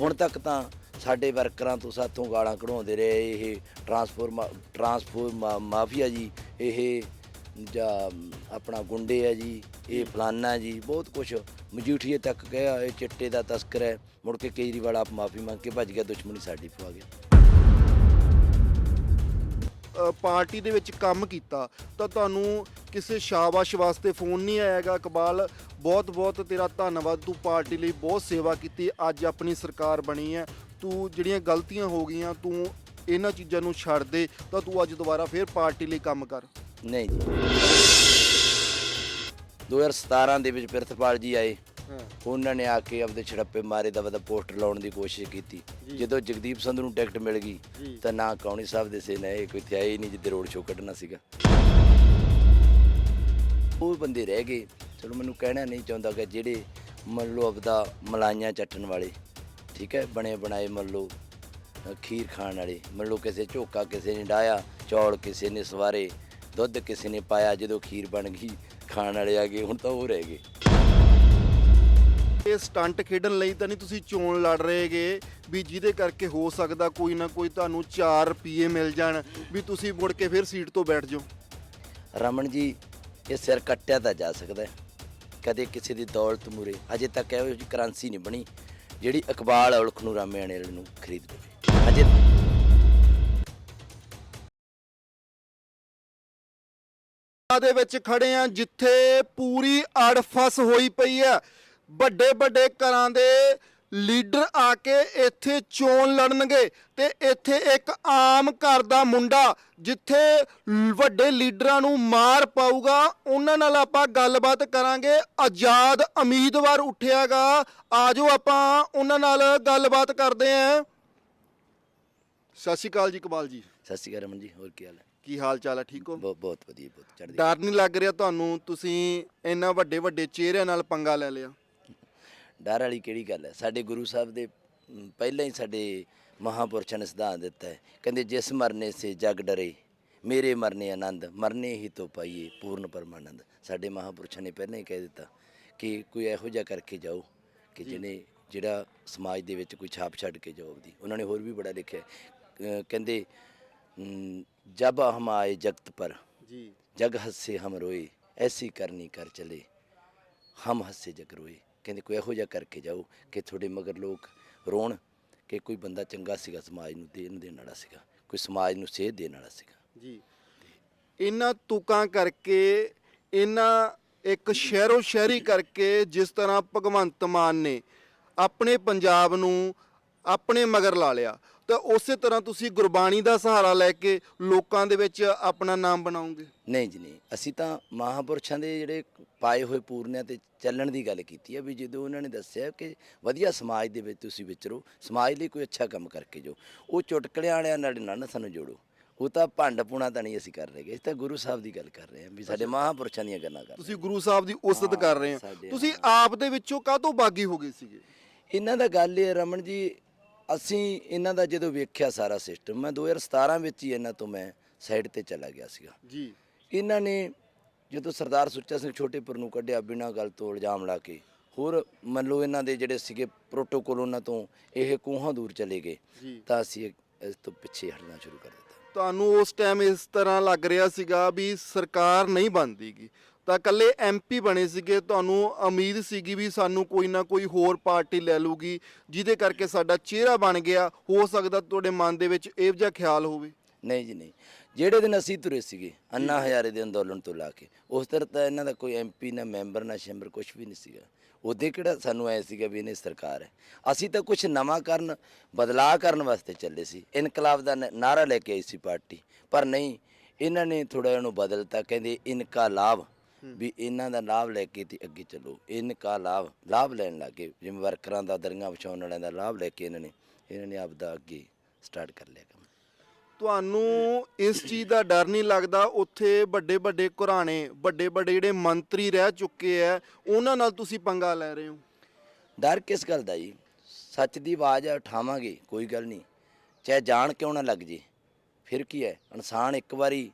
ਹੁਣ ਤੱਕ ਤਾਂ ਸਾਡੇ ਵਰਕਰਾਂ ਤੋਂ ਸਾਥੋਂ ਗਾਲਾਂ ਕਢਾਉਂਦੇ ਰਹੇ ਇਹ ਟਰਾਂਸਫੋਰਮ ਟਰਾਂਸਫੋਰਮ ਮਾਫੀਆ ਜੀ ਇਹ ਜਾਂ ਆਪਣਾ ਗੁੰਡੇ ਆ ਜੀ ਇਹ ਫਲਾਨਾ ਜੀ ਬਹੁਤ ਕੁਝ ਮਜੀਠੀਏ ਤੱਕ ਗਿਆ ਇਹ ਚਿੱਟੇ ਦਾ ਤਸਕਰ ਹੈ ਮੁੜ ਕੇ ਕੇਜਰੀਵਾਲ ਆਪ ਮਾਫੀ ਮੰਗ ਕੇ ਭੱਜ ਗਿਆ ਦੁਸ਼ਮਣੀ ਸਾਡੀ ਪਵਾ ਗਿਆ। ਪਾਰਟੀ ਦੇ ਵਿੱਚ ਕੰਮ ਕੀਤਾ ਤਾਂ ਤੁਹਾਨੂੰ ਕਿਸੇ ਸ਼ਾਬਾਸ਼ ਵਾਸਤੇ ਫੋਨ ਨਹੀਂ ਆਏਗਾ ਇਕਬਾਲ? ਬਹੁਤ ਬਹੁਤ ਤੇਰਾ ਧੰਨਵਾਦ। ਤੂੰ ਪਾਰਟੀ ਲਈ ਬਹੁਤ ਸੇਵਾ ਕੀਤੀ ਅੱਜ ਆਪਣੀ ਸਰਕਾਰ ਬਣੀ ਹੈ। ਤੂੰ ਜਿਹੜੀਆਂ ਗਲਤੀਆਂ ਹੋ ਗਈਆਂ ਤੂੰ ਇਹਨਾਂ ਚੀਜ਼ਾਂ ਨੂੰ ਛੱਡ ਦੇ ਤਾਂ ਤੂੰ ਅੱਜ ਦੁਬਾਰਾ ਫੇਰ ਪਾਰਟੀ ਲਈ ਕੰਮ ਕਰ। ਨਹੀਂ ਜੀ। 2017 ਦੇ ਵਿੱਚ ਪ੍ਰਿਥਪਾਲ ਜੀ ਆਏ। ਹਾਂ। ਉਹਨਾਂ ਨੇ ਆ ਕੇ ਆਪਦੇ ਛੜੱਪੇ ਮਾਰੇ ਦਾ ਵਦਾ ਪੋਸਟਰ ਲਾਉਣ ਦੀ ਕੋਸ਼ਿਸ਼ ਕੀਤੀ। ਜੀ। ਜਦੋਂ ਜਗਦੀਪ ਸੰਧੂ ਨੂੰ ਟਿਕਟ ਮਿਲ ਗਈ ਜੀ। ਤਾਂ ਨਾ ਕੌਣੀ ਸਾਹਿਬ ਦੇ ਸੇ ਨਾ ਇਹ ਕੋਈ ਥਿਆ ਹੀ ਨਹੀਂ ਜਿੱਦੇ ਰੋਡ ਸ਼ੋਅ ਕੱਢਣਾ ਸੀਗਾ। ਉਹ ਬੰਦੇ ਰਹਿ ਗਏ। ਚਲੋ ਮੈਨੂੰ ਕਹਿਣਾ ਨਹੀਂ ਚਾਹੁੰਦਾ ਕਿ ਜਿਹੜੇ ਮੰਨ ਲਓ ਆਪਦਾ ਮਲਾਈਆਂ ਚੱਟਣ ਵਾਲੇ ਠੀਕ ਹੈ ਬਣੇ ਬਣਾਏ ਮੰਨ ਲਓ ਖੀਰ ਖਾਣ ਵਾਲੇ ਮੰਨ ਲਓ ਕਿਸੇ ਝੋਕਾ ਕਿਸੇ ਨੇ ਡਾਇਆ ਚੌਲ ਕਿਸੇ ਨੇ ਸਵਾਰੇ ਦੁੱਧ ਕਿਸੇ ਨੇ ਪਾਇਆ ਜਦੋਂ ਖੀਰ ਬਣ ਗਈ ਖਾਣ ਵਾਲੇ ਆ ਗਏ ਹੁਣ ਤਾਂ ਉਹ ਰਹਿ ਗਏ। ਇਹ ਸਟੰਟ ਖੇਡਣ ਲਈ ਤਾਂ ਨਹੀਂ ਤੁਸੀਂ ਚੋਣ ਲੜ ਰਹੇਗੇ ਵੀ ਜਿਹਦੇ ਕਰਕੇ ਹੋ ਸਕਦਾ ਕੋਈ ਨਾ ਕੋਈ ਤੁਹਾਨੂੰ 4 ਰੁਪਏ ਮਿਲ ਜਾਣ ਵੀ ਤੁਸੀਂ ਮੁੜ ਕੇ ਫਿਰ ਸੀਟ ਤੋਂ ਬੈਠ ਜਾਓ। ਰਮਨ ਜੀ ਇਹ ਸਿਰ ਕੱਟਿਆ ਤਾਂ ਜਾ ਸਕਦਾ ਕਦੇ ਕਿਸੇ ਦੀ ਦੌਲਤ ਮੂਰੇ। ਅਜੇ ਤੱਕ ਇਹੋ ਜਿਹੀ ਕਰੰਸੀ ਨਹੀਂ ਬਣੀ ਜਿਹੜੀ ਇਕਬਾਲ ਔਲਖ ਨੂੰ ਰਾਮਿਆਣੇ ਵਾਲੇ ਨੂੰ ਖਰੀਦ ਲਵੇ ਅਜੇ ਦੇ ਵਿੱਚ ਖੜੇ ਆ ਜਿੱਥੇ ਪੂਰੀ ਅੜਫਸ ਹੋਈ ਪਈ ਆ ਵੱਡੇ ਵੱਡੇ ਘਰਾਂ ਦੇ ਲੀਡਰ ਆ ਕੇ ਇੱਥੇ ਚੋਣ ਲੜਨਗੇ ਤੇ ਇੱਥੇ ਇੱਕ ਆਮ ਘਰ ਦਾ ਮੁੰਡਾ ਜਿੱਥੇ ਵੱਡੇ ਲੀਡਰਾਂ ਨੂੰ ਮਾਰ ਪਾਊਗਾ ਉਹਨਾਂ ਨਾਲ ਆਪਾਂ ਗੱਲਬਾਤ ਕਰਾਂਗੇ। ਆਜ਼ਾਦ ਉਮੀਦਵਾਰ ਉੱਠਿਆਗਾ। ਆਜੋ ਆਪਾਂ ਉਹਨਾਂ ਨਾਲ ਗੱਲਬਾਤ ਕਰਦੇ ਆਂ। ਸਤਿ ਸ਼੍ਰੀ ਅਕਾਲ ਜੀ ਕਮਾਲ ਜੀ। ਸਤਿ ਸ਼੍ਰੀ ਅਕਾਲ ਰਮਨ ਜੀ ਹੋਰ ਕੀ ਹਾਲ ਹੈ? ਕੀ ਹਾਲ ਚਾਲ ਹੈ ਠੀਕ ਹੋ? ਬਹੁਤ ਬਹੁਤ ਵਧੀਆ ਬਹੁਤ ਚੜ੍ਹਦੀ ਡਰ ਨਹੀਂ ਲੱਗ ਰਿਹਾ ਤੁਹਾਨੂੰ? ਤੁਸੀਂ ਇੰਨਾ ਵੱਡੇ ਵੱਡੇ ਚਿਹਰਿਆਂ ਨਾਲ ਪੰਗਾ ਲੈ ਲਿਆ। ਡਰ ਵਾਲੀ ਕਿਹੜੀ ਗੱਲ ਹੈ? ਸਾਡੇ ਗੁਰੂ ਸਾਹਿਬ ਦੇ ਪਹਿਲਾਂ ਹੀ ਸਾਡੇ ਮਹਾਪੁਰਸ਼ਾਂ ਨੇ ਸਿਧਾਂਤ ਦਿੱਤਾ ਹੈ। ਕਹਿੰਦੇ ਜਿਸ ਮਰਨੇ ਸੇ ਜਗ ਡਰੇ ਮੇਰੇ ਮਰਨੇ ਆਨੰਦ ਮਰਨੇ ਹੀ ਤੋਂ ਪਾਈਏ ਪੂਰਨ ਪਰਮਾਨੰਦ। ਸਾਡੇ ਮਹਾਪੁਰਸ਼ਾਂ ਨੇ ਪਹਿਲਾਂ ਹੀ ਕਹਿ ਦਿੱਤਾ ਕਿ ਕੋਈ ਇਹੋ ਜਿਹਾ ਕਰਕੇ ਜਾਓ ਕਿ ਜਿਹਨੇ ਜਿਹੜਾ ਸਮਾਜ ਦੇ ਵਿੱਚ ਕੋਈ ਛਾਪ ਛੱਡ ਕੇ ਜਾਓ ਆਪਦੀ। ਉਹਨਾਂ ਨੇ ਹੋਰ ਵੀ ਬੜਾ ਲਿਖਿਆ ਕਹਿੰਦੇ ਜਬ ਹਮ ਆਏ ਜਗਤ ਪਰ ਜੀ। ਜਗ ਹੱਸੇ ਹਮ ਰੋਏ ਐਸੀ ਕਰਨੀ ਕਰ ਚਲੇ ਹਮ ਹੱਸੇ ਜਗ ਰੋਏ। ਕਹਿੰਦੇ ਕੋਈ ਇਹੋ ਜਿਹਾ ਕਰਕੇ ਜਾਓ ਕਿ ਤੁਹਾਡੇ ਮਗਰ ਲੋਕ ਰੋਣ ਕਿ ਕੋਈ ਬੰਦਾ ਚੰਗਾ ਸੀਗਾ, ਸਮਾਜ ਨੂੰ ਦੇਣ ਦੇਣ ਵਾਲਾ ਸੀਗਾ, ਕੋਈ ਸਮਾਜ ਨੂੰ ਸੇਧ ਦੇਣ ਵਾਲਾ ਸੀਗਾ। ਜੀ। ਇਹਨਾਂ ਤੁਕਾਂ ਕਰਕੇ, ਇਹਨਾਂ ਇੱਕ ਸ਼ਹਿਰੋ ਸ਼ਹਿਰੀ ਕਰਕੇ ਜਿਸ ਤਰ੍ਹਾਂ ਭਗਵੰਤ ਮਾਨ ਨੇ ਆਪਣੇ ਪੰਜਾਬ ਨੂੰ ਆਪਣੇ ਮਗਰ ਲਾ ਲਿਆ। ਤਾਂ ਉਸੇ ਤਰ੍ਹਾਂ ਤੁਸੀਂ ਗੁਰਬਾਣੀ ਦਾ ਸਹਾਰਾ ਲੈ ਕੇ ਲੋਕਾਂ ਦੇ ਵਿੱਚ ਆਪਣਾ ਨਾਮ ਬਣਾਉਂਗੇ। ਨਹੀਂ ਜੀ ਨਹੀਂ। ਅਸੀਂ ਤਾਂ ਮਹਾਪੁਰਸ਼ਾਂ ਦੇ ਜਿਹੜੇ ਪਾਏ ਹੋਏ ਪੂਰਨਿਆਂ ਤੇ ਚੱਲਣ ਦੀ ਗੱਲ ਕੀਤੀ ਹੈ ਵੀ ਜਦੋਂ ਉਹਨਾਂ ਨੇ ਦੱਸਿਆ ਕਿ ਵਧੀਆ ਸਮਾਜ ਦੇ ਵਿੱਚ ਤੁਸੀਂ ਵਿਚਰੋ ਸਮਾਜ ਲਈ ਕੋਈ ਅੱਛਾ ਕੰਮ ਕਰਕੇ ਜੋ ਉਹ ਚੁਟਕਲਿਆਂ ਵਾਲਿਆਂ ਨਾਲ ਨਾ ਨਾ ਸਾਨੂੰ ਜੋੜੋ। ਉਹ ਤਾਂ ਭੰਡ ਪੁਣਾ ਤਾਂ ਨਹੀਂ ਅਸੀਂ ਕਰ ਰਹੇ ਅਸੀਂ ਤਾਂ ਗੁਰੂ ਸਾਹਿਬ ਦੀ ਗੱਲ ਕਰ ਰਹੇ ਹਾਂ ਵੀ ਸਾਡੇ ਮਹਾਪੁਰਸ਼ਾਂ ਦੀਆਂ ਗੱਲਾਂ ਕਰ ਰਹੇ ਤੁਸੀਂ ਗੁਰੂ ਸਾਹਿਬ ਦੀ ਉਸਤਤ ਕਰ ਰਹੇ ਹੋ। ਤੁਸੀਂ ਆਪ ਦੇ ਵਿੱਚੋਂ ਕਾਹਤੋਂ ਬਾਗੀ ਹੋ ਗਏ ਸੀਗੇ? ਇਹਨਾਂ ਦਾ ਗੱਲ ਇਹ ਰਮਨ ਜੀ ਅਸੀਂ ਇਹਨਾਂ ਦਾ ਜਦੋਂ ਵੇਖਿਆ ਸਾਰਾ ਸਿਸਟਮ ਮੈਂ 2017 ਵਿੱਚ ਹੀ ਇਹਨਾਂ ਤੋਂ ਮੈਂ ਸਾਈਡ ਤੇ ਚਲਾ ਗਿਆ ਸੀਗਾ। ਜੀ। ਇਹਨਾਂ ਨੇ ਜਦੋਂ ਸਰਦਾਰ ਸੁੱਚਾ ਸਿੰਘ ਛੋਟੇਪੁਰ ਨੂੰ ਕੱਢਿਆ ਬਿਨਾਂ ਗੱਲ ਤੋਂ ਇਲਜ਼ਾਮ ਲਾ ਕੇ ਹੋਰ ਮੰਨ ਲਓ ਇਹਨਾਂ ਦੇ ਜਿਹੜੇ ਸੀਗੇ ਪ੍ਰੋਟੋਕੋਲ ਉਹਨਾਂ ਤੋਂ ਇਹ ਕੋਹਾਂ ਦੂਰ ਚਲੇ ਗਏ ਤਾਂ ਅਸੀਂ ਇਸ ਤੋਂ ਪਿੱਛੇ ਹਟਣਾ ਸ਼ੁਰੂ ਕਰ ਦਿੱਤਾ। ਤੁਹਾਨੂੰ ਉਸ ਟਾਈਮ ਇਸ ਤਰ੍ਹਾਂ ਲੱਗ ਰਿਹਾ ਸੀਗਾ ਵੀ ਸਰਕਾਰ ਨਹੀਂ ਬਣਦੀਗੀ ਤਾਂ ਕੱਲੇ ਐਮਪੀ ਬਣੇ ਸੀਗੇ, ਤੁਹਾਨੂੰ ਉਮੀਦ ਸੀਗੀ ਵੀ ਸਾਨੂੰ ਕੋਈ ਨਾ ਕੋਈ ਹੋਰ ਪਾਰਟੀ ਲੈ ਲੂਗੀ ਜਿਹਦੇ ਕਰਕੇ ਸਾਡਾ ਚਿਹਰਾ ਬਣ ਗਿਆ। ਹੋ ਸਕਦਾ ਤੁਹਾਡੇ ਮਨ ਦੇ ਵਿੱਚ ਇਹੋ ਜਿਹਾ ਖਿਆਲ ਹੋਵੇ। ਨਹੀਂ ਜੀ, ਨਹੀਂ। ਜਿਹੜੇ ਦਿਨ ਅਸੀਂ ਤੁਰੇ ਸੀਗੇ, ਅੰਨਾ ਹਜ਼ਾਰੇ ਦੇ ਅੰਦੋਲਨ ਤੋਂ ਲਾ ਕੇ, ਉਸ ਤਰ੍ਹਾਂ ਤਾਂ ਇਹਨਾਂ ਦਾ ਕੋਈ ਐਮਪੀ ਨਾ ਮੈਂਬਰ ਨਾ ਸ਼ੈਂਬਰ ਕੁਝ ਵੀ ਨਹੀਂ ਸੀਗਾ। ਉਹਦੇ ਕਿਹੜਾ ਸਾਨੂੰ ਐ ਸੀਗਾ ਵੀ ਇਹਨੇ ਸਰਕਾਰ ਹੈ। ਅਸੀਂ ਤਾਂ ਕੁਝ ਨਵਾਂ ਕਰਨ, ਬਦਲਾਅ ਕਰਨ ਵਾਸਤੇ ਚੱਲੇ ਸੀ। ਇਨਕਲਾਬ ਦਾ ਨ- ਨਾਰਾ ਲੈ ਕੇ ਆਈ ਸੀ ਪਾਰਟੀ। ਪਰ ਨਹੀਂ, ਇਹਨਾਂ ਨੇ ਥੋੜਾ ਇਹਨੂੰ ਬਦਲਤਾ, ਕਹਿੰਦੇ ਇਨਕਲਾਬ। ਵੀ ਇਹਨਾਂ ਦਾ ਲਾਭ ਲੈ ਕੇ ਤੇ ਅੱਗੇ ਚੱਲੋ। ਇਨਕਾ ਲਾਭ ਲਾਭ ਲੈਣ ਲੱਗੇ। ਜਿਵੇਂ ਵਰਕਰਾਂ ਦਾ ਦਰੀਆਂ ਵਿਛਾਉਣ ਵਾਲਿਆਂ ਦਾ ਲਾਭ ਲੈ ਕੇ ਇਹਨਾਂ ਨੇ ਇਹਨਾਂ ਨੇ ਆਪਦਾ ਅੱਗੇ ਸਟਾਰਟ ਕਰ ਲਿਆ ਕੰਮ। ਤੁਹਾਨੂੰ ਇਸ ਚੀਜ਼ ਦਾ ਡਰ ਨਹੀਂ ਲੱਗਦਾ? ਉੱਥੇ ਵੱਡੇ ਵੱਡੇ ਘਰਾਣੇ ਵੱਡੇ ਵੱਡੇ ਜਿਹੜੇ ਮੰਤਰੀ ਰਹਿ ਚੁੱਕੇ ਆ ਉਹਨਾਂ ਨਾਲ ਤੁਸੀਂ ਪੰਗਾ ਲੈ ਰਹੇ ਹੋ? ਡਰ ਕਿਸ ਗੱਲ ਦਾ ਜੀ? ਸੱਚ ਦੀ ਆਵਾਜ਼ ਆ ਉਠਾਵਾਂਗੇ ਕੋਈ ਗੱਲ ਨਹੀਂ। ਚਾਹੇ ਜਾਣ ਕਿਉਂ ਨਾ ਲੱਗ ਜੇ। ਫਿਰ ਕੀ ਹੈ ਇਨਸਾਨ ਇੱਕ ਵਾਰੀ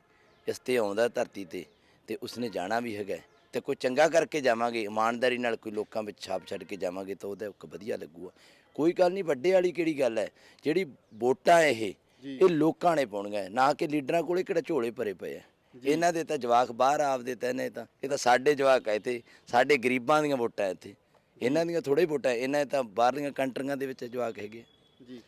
ਇਸ ਤੇ ਆਉਂਦਾ ਧਰਤੀ ਤੇ ਤੇ ਉਸਨੇ ਜਾਣਾ ਵੀ ਹੈਗਾ ਹੈ। ਤੇ ਕੋਈ ਚੰਗਾ ਕਰਕੇ ਜਾਵਾਂਗੇ ਇਮਾਨਦਾਰੀ ਨਾਲ ਕੋਈ ਲੋਕਾਂ ਵਿੱਚ ਛਾਪ ਛੱਡ ਕੇ ਜਾਵਾਂਗੇ ਤਾਂ ਉਹਦਾ ਇੱਕ ਵਧੀਆ ਲੱਗੂਗਾ। ਕੋਈ ਗੱਲ ਨਹੀਂ ਵੱਡੇ ਵਾਲੀ ਕਿਹੜੀ ਗੱਲ ਹੈ? ਜਿਹੜੀ ਵੋਟਾਂ ਇਹ ਇਹ ਲੋਕਾਂ ਨੇ ਪਾਉਣੀਆਂ ਹੈ, ਨਾ ਕਿ ਲੀਡਰਾਂ ਕੋਲੇ ਕਿਹੜਾ ਝੋਲੇ ਭਰੇ ਪਏ ਆ ਇਹਨਾਂ ਦੇ ਤਾਂ ਜਵਾਕ ਬਾਹਰ ਆਪਦੇ ਤਾਂ ਨੇ ਤਾਂ ਇਹ ਤਾਂ ਸਾਡੇ ਜਵਾਕ ਆ ਇੱਥੇ ਸਾਡੇ ਗਰੀਬਾਂ ਦੀਆਂ ਵੋਟਾਂ ਇੱਥੇ। ਇਹਨਾਂ ਦੀਆਂ ਥੋੜੇ ਵੋਟਾਂ ਇਹਨਾਂ ਤਾਂ ਬਾਹਰਲੀਆਂ ਕੰਟਰੀਆਂ ਦੇ ਵਿੱਚ ਜਵਾਕ ਹੈਗੇ ਜੀ।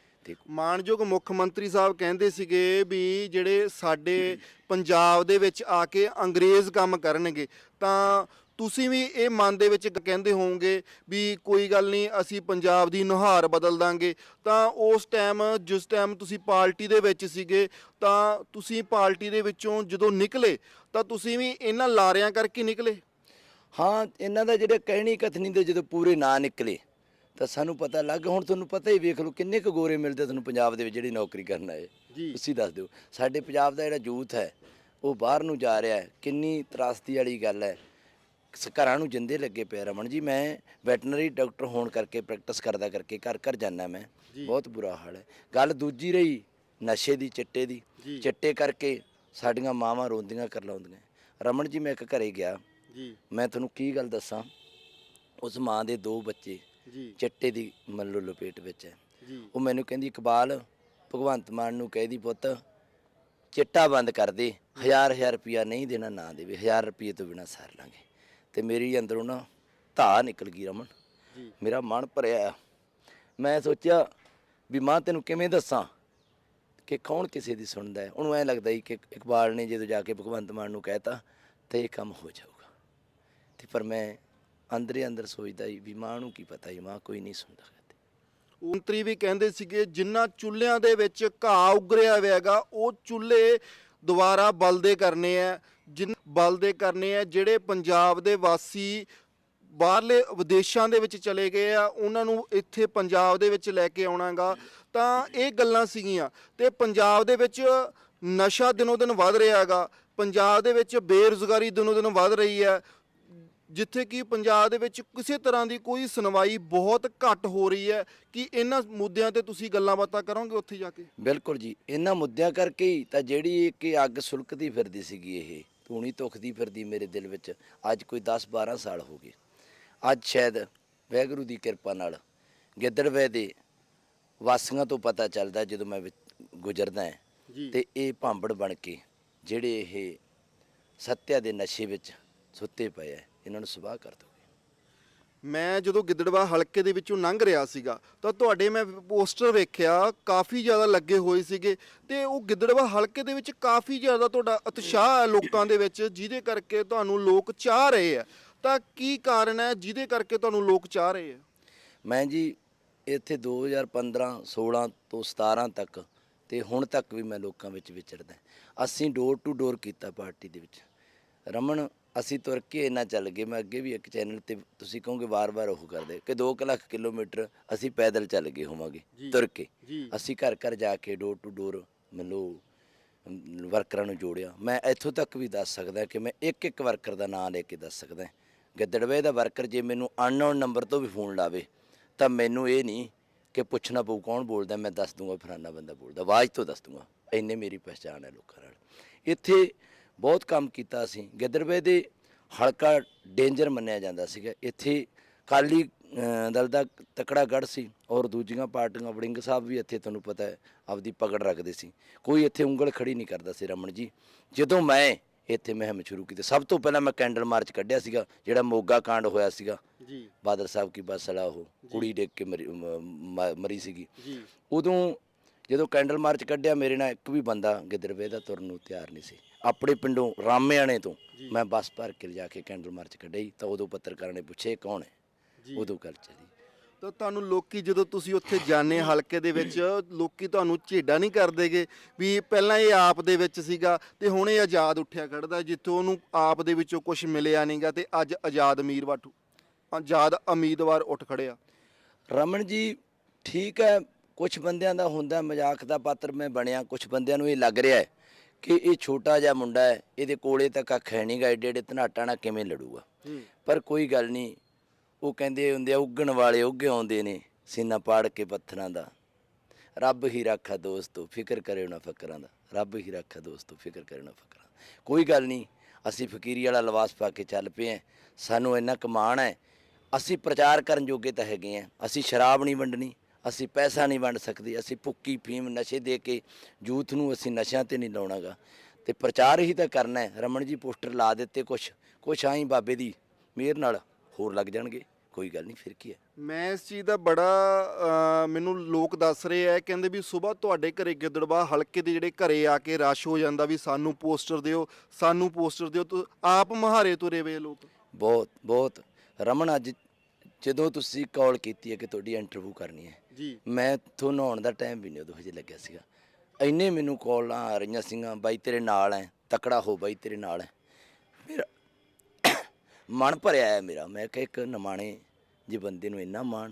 ਮਾਨਯੋਗ ਮੁੱਖ ਮੰਤਰੀ ਸਾਹਿਬ ਕਹਿੰਦੇ ਸੀਗੇ ਵੀ ਜਿਹੜੇ ਸਾਡੇ ਪੰਜਾਬ ਦੇ ਵਿੱਚ ਆ ਕੇ ਅੰਗਰੇਜ਼ ਕੰਮ ਕਰਨਗੇ ਤਾਂ ਤੁਸੀਂ ਵੀ ਇਹ ਮਨ ਦੇ ਵਿੱਚ ਕਹਿੰਦੇ ਹੋਵੋਗੇ ਵੀ ਕੋਈ ਗੱਲ ਨਹੀਂ ਅਸੀਂ ਪੰਜਾਬ ਦੀ ਨੁਹਾਰ ਬਦਲ ਦਾਂਗੇ। ਤਾਂ ਉਸ ਟਾਈਮ ਜਿਸ ਟਾਈਮ ਤੁਸੀਂ ਪਾਰਟੀ ਦੇ ਵਿੱਚ ਸੀਗੇ ਤਾਂ ਤੁਸੀਂ ਪਾਰਟੀ ਦੇ ਵਿੱਚੋਂ ਜਦੋਂ ਨਿਕਲੇ ਤਾਂ ਤੁਸੀਂ ਵੀ ਇਹਨਾਂ ਲਾਰਿਆਂ ਕਰਕੇ ਨਿਕਲੇ? ਹਾਂ ਇਹਨਾਂ ਦਾ ਜਿਹੜੇ ਕਹਿਣੀ ਕਥਨੀ ਦੇ ਜਦੋਂ ਪੂਰੇ ਨਾਂ ਨਿਕਲੇ ਤਾਂ ਸਾਨੂੰ ਪਤਾ ਲੱਗ ਹੁਣ ਤੁਹਾਨੂੰ ਪਤਾ ਹੀ ਵੇਖ ਲਓ ਕਿੰਨੇ ਕੁ ਗੋਰੇ ਮਿਲਦੇ ਤੁਹਾਨੂੰ ਪੰਜਾਬ ਦੇ ਵਿੱਚ ਜਿਹੜੀ ਨੌਕਰੀ ਕਰਨ ਆਏ। ਤੁਸੀਂ ਦੱਸ ਦਿਓ। ਸਾਡੇ ਪੰਜਾਬ ਦਾ ਜਿਹੜਾ ਯੂਥ ਹੈ ਉਹ ਬਾਹਰ ਨੂੰ ਜਾ ਰਿਹਾ ਹੈ। ਕਿੰਨੀ ਤਰਾਸਦੀ ਵਾਲੀ ਗੱਲ ਹੈ। ਘਰਾਂ ਨੂੰ ਜਿੰਦੇ ਲੱਗੇ ਪਏ ਆ ਰਮਨ ਜੀ ਮੈਂ ਵੈਟਰਨਰੀ ਡਾਕਟਰ ਹੋਣ ਕਰਕੇ ਪ੍ਰੈਕਟਿਸ ਕਰਦਾ ਕਰਕੇ ਘਰ ਘਰ ਜਾਂਦਾ ਮੈਂ। ਬਹੁਤ ਬੁਰਾ ਹਾਲ ਹੈ। ਗੱਲ ਦੂਜੀ ਰਹੀ ਨਸ਼ੇ ਦੀ ਚਿੱਟੇ ਦੀ। ਚਿੱਟੇ ਕਰਕੇ ਸਾਡੀਆਂ ਮਾਵਾਂ ਰੋਂਦੀਆਂ ਕਰ ਲਾਉਂਦੀਆਂ ਰਮਨ ਜੀ ਮੈਂ ਇੱਕ ਘਰੇ ਗਿਆ। ਜੀ। ਮੈਂ ਤੁਹਾਨੂੰ ਕੀ ਗੱਲ ਦੱਸਾਂ? ਉਸ ਮਾਂ ਦੇ ਦੋ ਬੱਚੇ ਜੀ। ਚਿੱਟੇ ਦੀ ਮੱਲੋ ਲਪੇਟ ਵਿੱਚ ਹੈ। ਉਹ ਮੈਨੂੰ ਕਹਿੰਦੀ ਇਕਬਾਲ ਭਗਵੰਤ ਮਾਨ ਨੂੰ ਕਹਿਦੀ ਪੁੱਤ ਚਿੱਟਾ ਬੰਦ ਕਰ ਦੇ। ਹਜ਼ਾਰ ਹਜ਼ਾਰ ਰੁਪਿਆ ਨਹੀਂ ਦੇਣਾ ਨਾ ਦੇਵੇ। ਹਜ਼ਾਰ ਰੁਪਏ ਤੋਂ ਬਿਨਾ ਸਾਰ ਲਾਂਗੇ। ਤੇ ਮੇਰੀ ਅੰਦਰੋਂ ਨਾ ਧਾ ਨਿਕਲ ਗਈ ਰਮਨ। ਮੇਰਾ ਮਨ ਭਰਿਆ ਮੈਂ ਸੋਚਿਆ ਵੀ ਮਾਂ ਤੈਨੂੰ ਕਿਵੇਂ ਦੱਸਾਂ ਕਿ ਕੌਣ ਕਿਸੇ ਦੀ ਸੁਣਦਾ ਹੈ? ਉਹਨੂੰ ਐ ਲੱਗਦਾ ਹੀ ਕਿ ਇਕਬਾਲ ਨੇ ਜਦੋਂ ਜਾ ਕੇ ਭਗਵੰਤ ਮਾਨ ਨੂੰ ਕਹਿਤਾ ਤੇ ਇਹ ਕੰਮ ਹੋ ਜਾਊਗਾ। ਤੇ ਪਰ ਮੈਂ ਅੰਦਰੇ ਅੰਦਰ ਸੋਚਦਾ ਹੀ ਵੀ ਮਾਂ ਨੂੰ ਕੀ ਪਤਾ ਹੀ ਮਾਂ ਕੋਈ ਨਹੀਂ ਸੁਣਦਾ। ਕਦੇ ਮੰਤਰੀ ਵੀ ਕਹਿੰਦੇ ਸੀਗੇ, ਜਿੰਨਾ ਚੁੱਲ੍ਹਿਆਂ ਦੇ ਵਿੱਚ ਘਾਹ ਉਗਰਿਆ ਹੋਇਆ ਹੈਗਾ, ਉਹ ਚੁੱਲ੍ਹੇ ਦੁਬਾਰਾ ਬਲਦੇ ਕਰਨੇ ਆ, ਜਿਨ ਬਲਦੇ ਕਰਨੇ ਆ, ਜਿਹੜੇ ਪੰਜਾਬ ਦੇ ਵਾਸੀ ਬਾਹਰਲੇ ਵਿਦੇਸ਼ਾਂ ਦੇ ਵਿੱਚ ਚਲੇ ਗਏ ਆ, ਉਹਨਾਂ ਨੂੰ ਇੱਥੇ ਪੰਜਾਬ ਦੇ ਵਿੱਚ ਲੈ ਕੇ ਆਉਣਾਗਾ। ਤਾਂ ਇਹ ਗੱਲਾਂ ਸੀਗੀਆਂ, ਤੇ ਪੰਜਾਬ ਦੇ ਵਿੱਚ ਨਸ਼ਾ ਦਿਨੋ ਦਿਨ ਵੱਧ ਰਿਹਾ ਹੈਗਾ, ਪੰਜਾਬ ਦੇ ਵਿੱਚ ਬੇਰੁਜ਼ਗਾਰੀ ਦਿਨੋ ਦਿਨ ਵੱਧ ਰਹੀ ਹੈ ਜਿੱਥੇ ਕਿ ਪੰਜਾਬ ਦੇ ਵਿੱਚ ਕਿਸੇ ਤਰ੍ਹਾਂ ਦੀ ਕੋਈ ਸੁਣਵਾਈ ਬਹੁਤ ਘੱਟ ਹੋ ਰਹੀ ਹੈ ਕਿ ਇਹਨਾਂ ਮੁੱਦਿਆਂ ਤੇ ਤੁਸੀਂ ਗੱਲਾਂ ਬਾਤਾਂ ਕਰੋਗੇ ਉੱਥੇ ਜਾ ਕੇ? ਬਿਲਕੁਲ ਜੀ ਇਹਨਾਂ ਮੁੱਦਿਆਂ ਕਰਕੇ ਹੀ ਤਾਂ ਜਿਹੜੀ ਇੱਕ ਇਹ ਅੱਗ ਸੁਲਕਦੀ ਫਿਰਦੀ ਸੀਗੀ ਇਹ ਧੂਣੀ ਧੁਖਦੀ ਫਿਰਦੀ ਮੇਰੇ ਦਿਲ ਵਿੱਚ ਅੱਜ ਕੋਈ 10 12 ਸਾਲ ਹੋ ਗਏ। ਅੱਜ ਸ਼ਾਇਦ ਵਾਹਿਗੁਰੂ ਦੀ ਕਿਰਪਾ ਨਾਲ ਗਿੱਦੜਵੇ ਦੇ ਵਾਸੀਆਂ ਤੋਂ ਪਤਾ ਚੱਲਦਾ ਜਦੋਂ ਮੈਂ ਗੁਜ਼ਰਦਾ ਹਾਂ। ਤੇ ਇਹ ਭਾਂਬੜ ਬਣ ਕੇ ਜਿਹੜੇ ਇਹ ਸੱਤਿਆ ਦੇ ਨਸ਼ੇ ਵਿੱਚ ਸੁੱਤੇ ਪਏ ਆ। ਇਹਨਾਂ ਨੂੰ ਸੁਬਾਹ ਕਰ ਦੋ ਮੈਂ ਜਦੋਂ ਗਿੱਦੜਵਾ ਹਲਕੇ ਦੇ ਵਿੱਚੋਂ ਲੰਘ ਰਿਹਾ ਸੀਗਾ ਤਾਂ ਤੁਹਾਡੇ ਮੈਂ ਪੋਸਟਰ ਵੇਖਿਆ ਕਾਫੀ ਜ਼ਿਆਦਾ ਲੱਗੇ ਹੋਏ ਸੀਗੇ। ਤੇ ਉਹ ਗਿੱਦੜਵਾ ਹਲਕੇ ਦੇ ਵਿੱਚ ਕਾਫੀ ਜ਼ਿਆਦਾ ਤੁਹਾਡਾ ਉਤਸ਼ਾਹ ਹੈ ਲੋਕਾਂ ਦੇ ਵਿੱਚ ਜਿਹਦੇ ਕਰਕੇ ਤੁਹਾਨੂੰ ਲੋਕ ਚਾਹ ਰਹੇ ਆ। ਤਾਂ ਕੀ ਕਾਰਨ ਹੈ ਜਿਹਦੇ ਕਰਕੇ ਤੁਹਾਨੂੰ ਲੋਕ ਚਾਹ ਰਹੇ ਆ? ਮੈਂ ਜੀ ਇੱਥੇ 2015 16 ਤੋਂ 17 ਤੱਕ ਤੇ ਹੁਣ ਤੱਕ ਵੀ ਮੈਂ ਲੋਕਾਂ ਵਿੱਚ ਵਿਚਰਦਾ। ਅਸੀਂ ਡੋਰ ਟੂ ਡੋਰ ਕੀਤਾ ਪਾਰਟੀ ਦੇ ਵਿੱਚ। ਰਮਨ ਅਸੀਂ ਤੁਰ ਕੇ ਇੰਨਾ ਚੱਲ ਗਏ ਮੈਂ ਅੱਗੇ ਵੀ ਇੱਕ ਚੈਨਲ ਤੇ ਤੁਸੀਂ ਕਹੋਗੇ ਵਾਰ-ਵਾਰ ਉਹ ਕਰਦੇ ਕਿ 2 ਲੱਖ ਕਿਲੋਮੀਟਰ ਅਸੀਂ ਪੈਦਲ ਚੱਲ ਗਏ ਹੋਵਾਂਗੇ। ਤੁਰ ਕੇ। ਅਸੀਂ ਘਰ ਘਰ ਜਾ ਕੇ ਡੋਰ ਟੂ ਡੋਰ ਅਮ, ਵਰਕਰਾਂ ਨੂੰ ਜੋੜਿਆ। ਮੈਂ ਇੱਥੋਂ ਤੱਕ ਵੀ ਦੱਸ ਸਕਦਾ ਕਿ ਮੈਂ ਇੱਕ ਇੱਕ ਵਰਕਰ ਦਾ ਨਾਮ ਲੈ ਕੇ ਦੱਸ ਸਕਦਾ। ਗਿੱਦੜਵੇ ਦਾ ਵਰਕਰ ਜੇ ਮੈਨੂੰ ਅਨਨੋਨ ਨੰਬਰ ਤੋਂ ਵੀ ਫੋਨ ਲਾਵੇ ਤਾਂ ਮੈਨੂੰ ਇਹ ਨਹੀਂ ਕਿ ਪੁੱਛਣਾ ਪਊ ਕੌਣ ਬੋਲਦਾ ਮੈਂ ਦੱਸ ਦੂੰਗਾ ਫਲਾਨਾ ਬੰਦਾ ਬੋਲਦਾ ਆਵਾਜ਼ ਤੋਂ ਦੱਸ ਦੂੰਗਾ। ਇੰਨੇ ਮੇਰੀ ਪਛਾਣ ਹੈ ਲੋਕਾਂ ਨਾਲ। ਇੱਥੇ ਬਹੁਤ ਕੰਮ ਕੀਤਾ ਅਸੀਂ ਗਿੱਦੜਵੇ ਦੇ ਹਲਕਾ ਡੇਂਜਰ ਮੰਨਿਆ ਜਾਂਦਾ ਸੀਗਾ। ਇੱਥੇ ਕਾਲੀ ਦਲ ਦਾ ਤਕੜਾ ਗੜ ਸੀ ਔਰ ਦੂਜੀਆਂ ਪਾਰਟੀਆਂ ਵੜਿੰਗ ਸਾਹਿਬ ਵੀ ਇੱਥੇ ਤੁਹਾਨੂੰ ਪਤਾ ਹੈ ਆਪਦੀ ਪਕੜ ਰੱਖਦੇ ਸੀ। ਕੋਈ ਇੱਥੇ ਉਂਗਲ ਖੜੀ ਨਹੀਂ ਕਰਦਾ ਸੀ ਰਮਨ ਜੀ। ਜਦੋਂ ਮੈਂ ਇੱਥੇ ਮੁਹਿੰਮ ਸ਼ੁਰੂ ਕੀਤੀ ਸਭ ਤੋਂ ਪਹਿਲਾਂ ਮੈਂ ਕੈਂਡਲ ਮਾਰਚ ਕੱਢਿਆ ਸੀਗਾ ਜਿਹੜਾ ਮੋਗਾ ਕਾਂਡ ਹੋਇਆ ਸੀਗਾ। ਜੀ। ਬਾਦਲ ਸਾਹਿਬ ਕੀ ਬੱਸ ਵਾਲਾ ਉਹ ਕੁੜੀ ਡਿੱਗ ਕੇ ਮਰੀ ਸੀਗੀ। ਜੀ। ਉਦੋਂ ਜਦੋਂ ਕੈਂਡਲ ਮਾਰਚ ਕੱਢਿਆ ਮੇਰੇ ਨਾਲ ਇੱਕ ਵੀ ਬੰਦਾ ਗਿੱਦੜਵੇ ਦਾ ਤੁਰਨ ਨੂੰ ਤਿਆਰ ਨਹੀਂ ਸੀ। ਆਪਣੇ ਪਿੰਡੋਂ ਰਾਮਿਆਣੇ ਤੋਂ ਮੈਂ ਬੱਸ ਭਰ ਕੇ ਲਿਜਾ ਕੇ ਕੈਂਡਲ ਮਾਰਚ ਕੱਢੀ ਤਾਂ ਉਦੋਂ ਪੱਤਰਕਾਰਾਂ ਨੇ ਪੁੱਛੇ "ਇਹ ਕੌਣ ਹੈ। ਉਦੋਂ ਗੱਲ ਚੱਲੀ। ਤਾਂ ਤੁਹਾਨੂੰ ਲੋਕੀ ਜਦੋਂ ਤੁਸੀਂ ਉੱਥੇ ਜਾਣੇ ਹਲਕੇ ਦੇ ਵਿੱਚ ਲੋਕੀ ਤੁਹਾਨੂੰ ਝੇਡਾ ਨਹੀਂ ਕਰਦੇਗੇ ਵੀ ਪਹਿਲਾਂ ਇਹ ਆਪ ਦੇ ਵਿੱਚ ਸੀਗਾ ਤੇ ਹੁਣ ਇਹ ਆਜ਼ਾਦ ਉੱਠਿਆ ਖੜਦਾ ਜਿੱਥੋਂ ਉਹਨੂੰ ਆਪ ਦੇ ਵਿੱਚੋਂ ਕੁਝ ਮਿਲਿਆ ਨਹੀਂਗਾ ਤੇ ਅੱਜ ਆਜ਼ਾਦ ਅਮੀਰ ਵਾਠੂ ਆਜ਼ਾਦ ਉਮੀਦਵਾਰ ਉੱਠ ਖੜਿਆ। ਰਮਨ ਜੀ ਠੀਕ ਹੈ ਕੁਝ ਬੰਦਿਆਂ ਦਾ ਹੁੰਦਾ ਮਜ਼ਾਕ ਦਾ ਪਾਤਰ ਮੈਂ ਬਣਿਆ ਕੁਝ ਬੰਦਿਆਂ ਨੂੰ ਇਹ ਲੱਗ ਰਿਹਾ ਹੈ ਕਿ ਇਹ ਛੋਟਾ ਜਿਹਾ ਮੁੰਡਾ ਹੈ ਇਹਦੇ ਕੋਲੇ ਤਾਂ ਕੱਖ ਹੈ ਨਹੀਂਗਾ ਏਡੇ ਏਡੇ ਧਨਾਟਾਂ ਨਾਲ ਕਿਵੇਂ ਲੜੂਗਾ? ਪਰ ਕੋਈ ਗੱਲ ਨਹੀਂ ਉਹ ਕਹਿੰਦੇ ਹੁੰਦੇ ਆ ਉੱਗਣ ਵਾਲੇ ਉੱਗੇ ਆਉਂਦੇ ਨੇ ਸੀਨਾ ਪਾੜ ਕੇ ਪੱਥਰਾਂ ਦਾ। ਰੱਬ ਹੀ ਰਾਖਾ ਦੋਸਤੋ ਫਿਕਰ ਕਰਿਓ ਨਾ ਫਕਰਾਂ ਦਾ। ਰੱਬ ਹੀ ਰਾਖਾ ਦੋਸਤੋ ਫਿਕਰ ਕਰਿਓ ਨਾ ਫਕਰਾਂ ਦਾ। ਕੋਈ ਗੱਲ ਨਹੀਂ ਅਸੀਂ ਫਕੀਰੀ ਵਾਲਾ ਲਿਬਾਸ ਪਾ ਕੇ ਚੱਲ ਪਏ ਆਂ ਸਾਨੂੰ ਇੰਨਾ ਕਮਾਣ ਹੈ ਅਸੀਂ ਪ੍ਰਚਾਰ ਕਰਨ ਜੋਗੇ ਤਾਂ ਹੈਗੇ ਆਂ ਅਸੀਂ ਸ਼ਰਾਬ ਨਹੀਂ ਵੰਡਣੀ ਅਸੀਂ ਪੈਸਾ ਨਹੀਂ ਵੰਡ ਸਕਦੇ ਅਸੀਂ ਭੁੱਕੀ ਫੀਮ ਨਸ਼ੇ ਦੇ ਕੇ ਯੂਥ ਨੂੰ ਅਸੀਂ ਨਸ਼ਿਆਂ ਤੇ ਨਹੀਂ ਲਾਉਣਾਗਾ। ਤੇ ਪ੍ਰਚਾਰ ਹੀ ਤਾਂ ਕਰਨਾ ਹੈ। ਰਮਨ ਜੀ ਪੋਸਟਰ ਲਾ ਦਿੱਤੇ ਕੁਛ ਕੁਛ ਆਈ ਬਾਬੇ ਦੀ ਮਿਹਰ ਨਾਲ ਹੋਰ ਲੱਗ ਜਾਣਗੇ ਕੋਈ ਗੱਲ ਨਹੀਂ ਫਿਰ ਕੀ ਹੈ? ਮੈਂ ਇਸ ਚੀਜ਼ ਦਾ ਬੜਾ ਅਹ, ਮੈਨੂੰ ਲੋਕ ਦੱਸ ਰਹੇ ਆ ਕਹਿੰਦੇ ਵੀ ਸਵੇਰ ਤੁਹਾਡੇ ਘਰੇ ਗਿੱਦੜਵਾ ਹਲਕੇ ਦੇ ਜਿਹੜੇ ਘਰੇ ਆ ਕੇ ਰਸ਼ ਹੋ ਜਾਂਦਾ ਵੀ ਸਾਨੂੰ ਪੋਸਟਰ ਦਿਓ ਸਾਨੂੰ ਪੋਸਟਰ ਦਿਓ ਤੂੰ ਆਪ ਮਹਾਰੇ ਤੁਰੇ ਵੇ ਲੋਕ। ਬਹੁਤ ਬਹੁਤ। ਰਮਨ ਅੱਜ ਜਦੋਂ ਤੁਸੀਂ ਕਾਲ ਕੀਤੀ ਹੈ ਕਿ ਤੁਹਾਡੀ ਇੰਟਰਵਿਊ ਕਰਨੀ ਹੈ ਜੀ। ਮੈਂ ਤੁਹਾਨੂੰ ਆਉਣ ਦਾ ਟਾਈਮ ਵੀ ਨਹੀਂ ਉਦੋਂ ਹਜੇ ਲੱਗਿਆ ਸੀਗਾ। ਇੰਨੇ ਮੈਨੂੰ ਕਾਲਾਂ ਆ ਰਹੀਆਂ ਸੀਗੀਆਂ, ਬਾਈ ਤੇਰੇ ਨਾਲ ਐ, ਤਕੜਾ ਹੋ ਬਾਈ ਤੇਰੇ ਨਾਲ ਐ। ਮੇਰਾ ਮਨ ਭਰਿਆ ਹੈ ਮੇਰਾ। ਮੈਂ ਕਿ ਇੱਕ ਨਮਾਣੇ ਜੇ ਬੰਦੇ ਨੂੰ ਇੰਨਾ ਮਾਣ,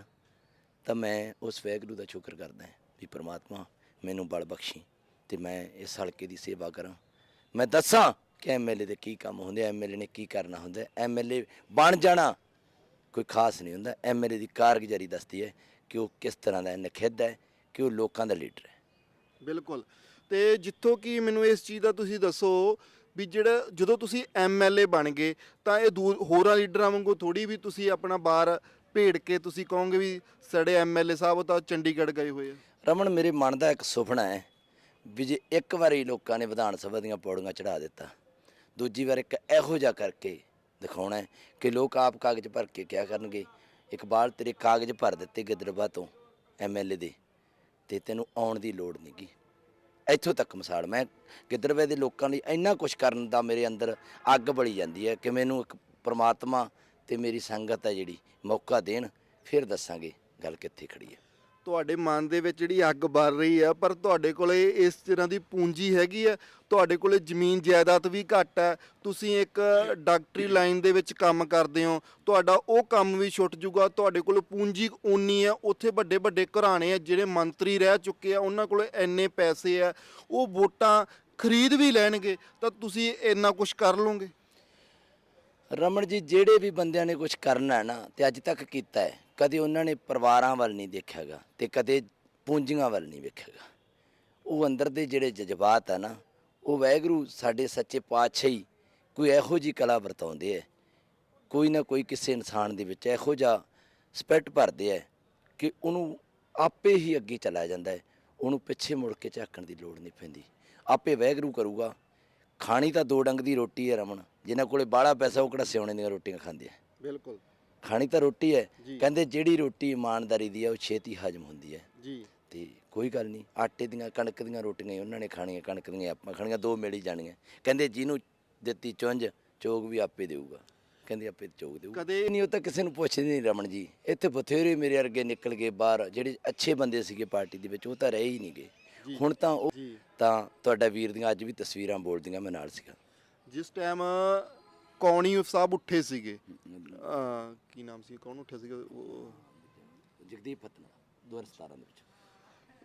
ਤਾਂ ਮੈਂ ਉਸ ਵੈਗਰੂ ਦਾ ਸ਼ੁਕਰ ਕਰਦਾ ਵੀ ਪ੍ਰਮਾਤਮਾ ਮੈਨੂੰ ਬਲ ਬਖਸ਼ੀ ਤੇ ਮੈਂ ਇਸ ਹਲਕੇ ਦੀ ਸੇਵਾ ਕਰਾਂ। ਮੈਂ ਦੱਸਾਂ ਕਿ ਐਮਐਲਏ ਦੇ ਕੀ ਕੰਮ ਹੁੰਦੇ ਐਮਐਲਏ ਨੇ ਕੀ ਕਰਨਾ ਹੁੰਦਾ। ਐਮਐਲਏ ਬਣ ਜਾਣਾ, ਕੋਈ ਖਾਸ ਨਹੀਂ ਹੁੰਦਾ। ਐਮਐਲਏ ਦੀ ਕਾਰਗੁਜ਼ਾਰੀ ਦੱਸਦੀ ਹੈ ਕਿ ਉਹ ਕਿਸ ਤਰ੍ਹਾਂ ਦਾ ਨਖਿੱਧ ਹੈ ਕਿ ਉਹ ਲੋਕਾਂ ਦਾ ਲੀਡਰ ਹੈ। ਬਿਲਕੁਲ। ਤੇ ਜਿੱਥੋਂ ਕਿ ਮੈਨੂੰ ਇਸ ਚੀਜ਼ ਦਾ ਤੁਸੀਂ ਦੱਸੋ ਵੀ ਜਿਹੜਾ ਜਦੋਂ ਤੁਸੀਂ ਐਮਐਲਏ ਬਣ ਗਏ ਤਾਂ ਇਹ ਦੂਰ ਹੋਰਾਂ ਲੀਡਰਾਂ ਵਾਂਗੂ ਥੋੜੀ ਵੀ ਤੁਸੀਂ ਆਪਣਾ ਬਾਰ ਭੇੜ ਕੇ ਤੁਸੀਂ ਕਹੋਗੇ ਵੀ ਸਾਡੇ ਐਮਐਲਏ ਸਾਹਿਬ ਉਹ ਤਾਂ ਚੰਡੀਗੜ੍ਹ ਗਏ ਹੋਏ ਆ। ਰਮਨ ਮੇਰੇ ਮਨ ਦਾ ਇੱਕ ਸੁਪਨਾ ਹੈ ਵੀ ਜੇ ਇੱਕ ਵਾਰੀ ਲੋਕਾਂ ਨੇ ਵਿਧਾਨ ਸਭਾ ਦੀਆਂ ਪੌੜੀਆਂ ਚੜਾ ਦਿੱਤਾ ਦੂਜੀ ਵਾਰ ਇੱਕ ਇਹੋ ਜਿਹਾ ਕਰਕੇ ਦਿਖਾਉਣਾ ਹੈ ਕਿ ਲੋਕ ਆਪ ਕਾਗਜ਼ ਭਰ ਕੇ ਕਿਆ ਕਰਨਗੇ। ਇਕਬਾਲ ਤੇਰੇ ਕਾਗਜ਼ ਭਰ ਦਿੱਤੇ ਗਿੱਦੜਬਾ ਤੋਂ ਐਮਐਲਏ ਦੇ, ਤੇ ਤੈਨੂੰ ਆਉਣ ਦੀ ਲੋੜ ਨਹੀਂਗੀ ਇੱਥੋਂ ਤੱਕ ਮਿਸਾਲ, ਮੈਂ ਗਿੱਦੜਵੇ ਦੇ ਲੋਕਾਂ ਲਈ ਇੰਨਾ ਕੁਝ ਕਰਨ ਦਾ ਮੇਰੇ ਅੰਦਰ ਅੱਗ ਬਲੀ ਜਾਂਦੀ ਹੈ ਕਿ ਮੈਨੂੰ ਇੱਕ ਪ੍ਰਮਾਤਮਾ ਤੇ ਮੇਰੀ ਸੰਗਤ ਹੈ ਜਿਹੜੀ ਮੌਕਾ ਦੇਣ, ਫਿਰ ਦੱਸਾਂਗੇ ਗੱਲ ਕਿੱਥੇ ਖੜੀ ਹੈ। ਤੁਹਾਡੇ ਮਨ ਦੇ ਵਿੱਚ ਜਿਹੜੀ ਅੱਗ ਬਲ ਰਹੀ ਆ, ਪਰ ਤੁਹਾਡੇ ਕੋਲੇ ਇਸ ਤਰ੍ਹਾਂ ਦੀ ਪੂੰਜੀ ਹੈਗੀ ਆ? ਤੁਹਾਡੇ ਕੋਲੇ ਜ਼ਮੀਨ ਜਾਇਦਾਦ ਵੀ ਘੱਟ ਹੈ ਤੁਸੀਂ ਇੱਕ ਡਾਕਟਰੀ ਲਾਈਨ ਦੇ ਵਿੱਚ ਕੰਮ ਕਰਦੇ ਹੋ। ਤੁਹਾਡਾ ਉਹ ਕੰਮ ਵੀ ਛੁੱਟ ਜੂਗਾ। ਤੁਹਾਡੇ ਕੋਲ ਪੂੰਜੀ ਓਨੀ ਹੈ ਉੱਥੇ ਵੱਡੇ ਵੱਡੇ ਘਰਾਣੇ ਆ ਜਿਹੜੇ ਮੰਤਰੀ ਰਹਿ ਚੁੱਕੇ ਆ। ਉਹਨਾਂ ਕੋਲੇ ਇੰਨੇ ਪੈਸੇ ਆ। ਉਹ ਵੋਟਾਂ ਖਰੀਦ ਵੀ ਲੈਣਗੇ। ਤਾਂ ਤੁਸੀਂ ਇੰਨਾ ਕੁਝ ਕਰ ਲਓਗੇ? ਰਮਨ ਜੀ, ਜਿਹੜੇ ਵੀ ਬੰਦਿਆਂ ਨੇ ਕੁਝ ਕਰਨਾ ਹੈ ਨਾ, ਤੇ ਅੱਜ ਤੱਕ ਕੀਤਾ ਹੈ। ਕਦੇ ਉਹਨਾਂ ਨੇ ਪਰਿਵਾਰਾਂ ਵੱਲ ਨਹੀਂ ਦੇਖਿਆਗਾ ਤੇ ਕਦੇ ਪੂੰਜੀਆਂ ਵੱਲ ਨਹੀਂ ਵੇਖਿਆਗਾ। ਉਹ ਅੰਦਰ ਦੇ ਜਿਹੜੇ ਜਜ਼ਬਾਤ ਆ ਨਾ, ਉਹ ਵੈਗਰੂ ਸਾਡੇ ਸੱਚੇ ਪਾਤਸ਼ਾਹੀ ਕੋਈ ਇਹੋ ਜੀ ਕਲਾ ਵਰਤਾਉਂਦੇ ਐ। ਕੋਈ ਨਾ ਕੋਈ ਕਿਸੇ ਇਨਸਾਨ ਦੇ ਵਿੱਚ ਇਹੋ ਜਿਹਾ ਸਪਿਰਟ ਭਰਦੇ ਐ ਕਿ ਉਹਨੂੰ ਆਪੇ ਹੀ ਅੱਗੇ ਚਲਾ ਜਾਂਦਾ ਹੈ ਉਹਨੂੰ ਪਿੱਛੇ ਮੁੜ ਕੇ ਝਾਕਣ ਦੀ ਲੋੜ ਨਹੀਂ ਪੈਂਦੀ। ਆਪੇ ਵੈਗਰੂ ਕਰੂਗਾ, ਖਾਣੀ ਤਾਂ ਦੋ ਡੰਗ ਦੀ ਰੋਟੀ ਹੈ ਰਮਨ, ਜਿਨ੍ਹਾਂ ਕੋਲੇ ਬਾਹਲਾ ਪੈਸਾ, ਉਹ ਕਿਹੜਾ ਸਿਉਣੇ ਦੀਆਂ ਰੋਟੀਆਂ ਖਾਂਦੇ ਆ ਬਿਲਕੁਲ। ਖਾਣੀ ਤਾਂ ਰੋਟੀ ਹੈ। ਕਹਿੰਦੇ ਜਿਹੜੀ ਰੋਟੀ ਇਮਾਨਦਾਰੀ ਦੀ ਹੈ ਉਹ ਛੇਤੀ ਹਜਮ ਹੁੰਦੀ ਹੈ। ਜੀ। ਤੇ ਕੋਈ ਗੱਲ ਨਹੀਂ ਆਟੇ ਦੀਆਂ ਕਣਕ ਦੀਆਂ ਰੋਟੀਆਂ ਹੀ ਉਹਨਾਂ ਨੇ ਖਾਣੀਆਂ ਕਣਕ ਦੀਆਂ ਆਪਾਂ ਖਾਣੀਆਂ ਦੋ ਮਿਲ ਹੀ ਜਾਣੀਆਂ। ਕਹਿੰਦੇ ਜਿਹਨੂੰ ਦਿੱਤੀ ਚੁੰਝ ਚੋਗ ਵੀ ਆਪੇ ਦੇਊਗਾ। ਕਹਿੰਦੇ ਆਪੇ ਚੋਗ ਦੇਊਗਾ। ਕਦੇ ਨਹੀਂ ਉਹ ਤਾਂ ਕਿਸੇ ਨੂੰ ਪੁੱਛਦੇ ਨਹੀਂ ਰਮਨ ਜੀ। ਇੱਥੇ ਬਥੇਰੇ ਮੇਰੇ ਵਰਗੇ ਨਿਕਲ ਗਏ ਬਾਹਰ ਜਿਹੜੇ ਅੱਛੇ ਬੰਦੇ ਸੀਗੇ ਪਾਰਟੀ ਦੇ ਵਿੱਚ ਉਹ ਤਾਂ ਰਹੇ ਹੀ ਨਹੀਂ ਗਏ। ਹੁਣ ਤਾਂ ਉਹ ਤਾਂ ਤੁਹਾਡਾ ਵੀਰ ਦੀਆਂ ਅੱਜ ਵੀ ਤਸਵੀਰਾਂ ਬੋਲਦੀਆਂ ਮੈਂ ਨਾਲ ਸੀਗਾ। ਜਿਸ ਟਾਈਮ ਕੌਣੀ ਸਾਹਿਬ ਉੱਠੇ ਸੀਗੇ? ਅਹ ਕੀ ਨਾਮ ਸੀ? ਕੌਣ ਉੱਠਿਆ ਸੀਗਾ? ਉਹ- ਜਗਦੀਪ ਫਤਨਾ 2017 ਦੇ ਵਿੱਚ।